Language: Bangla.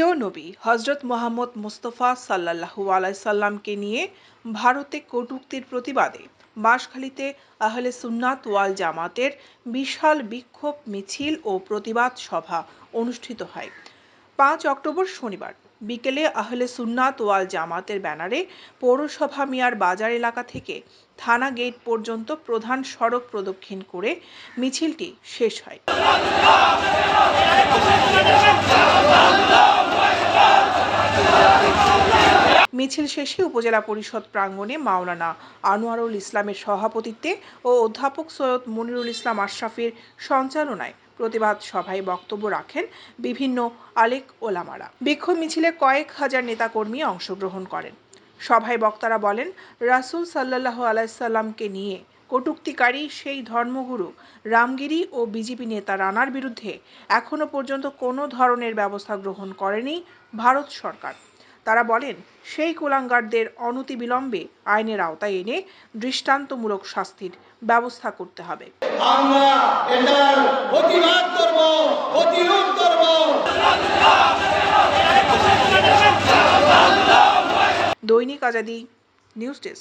নবী হজরত মোহাম্মদ মুস্তফা সাল্লাল্লাহু আলাইসাল্লামকে নিয়ে ভারতে কটূক্তির প্রতিবাদে বাঁশখালীতে আহলে সুন্নাত ওয়াল জামাতের বিশাল বিক্ষোভ, মিছিল ও প্রতিবাদ সভা অনুষ্ঠিত হয়। পাঁচ অক্টোবর শনিবার বিকেলে আহলে সুন্নাত ওয়াল জামাতের ব্যানারে পৌরসভা মিয়ার বাজার এলাকা থেকে থানা গেট পর্যন্ত প্রধান সড়ক প্রদক্ষিণ করে মিছিলটি শেষ হয়। মিছিল শেষে উপজেলা পরিষদ প্রাঙ্গণে মাওলানা আনোয়ারুল ইসলামের সভাপতিত্বে ও অধ্যাপক সৈয়দ মনিরুল ইসলাম আশরাফের সঞ্চালনায় প্রতিবাদ সভায় বক্তব্য রাখেন বিভিন্ন আলেক ওলামারা। বিক্ষোভ মিছিলে কয়েক হাজার নেতাকর্মী অংশগ্রহণ করেন। সভায় বক্তারা বলেন, রাসূল সাল্লাহ আলাইসাল্লামকে নিয়ে কটূক্তিকারী সেই ধর্মগুরু রামগিরি ও বিজেপি নেতা রানার বিরুদ্ধে এখনও পর্যন্ত কোনো ধরনের ব্যবস্থা গ্রহণ করেনি ভারত সরকার। তারা বলেন সেই কুলাঙ্গারদের অনতিবিলম্বে আইনের আওতায় এনে দৃষ্টান্তমূলক শাস্তির ব্যবস্থা করতে হবে। আমরা এটার প্রতিবাদ করব প্রতিরোধ করব। দৈনিক আজাদি নিউজ ডেস্ক।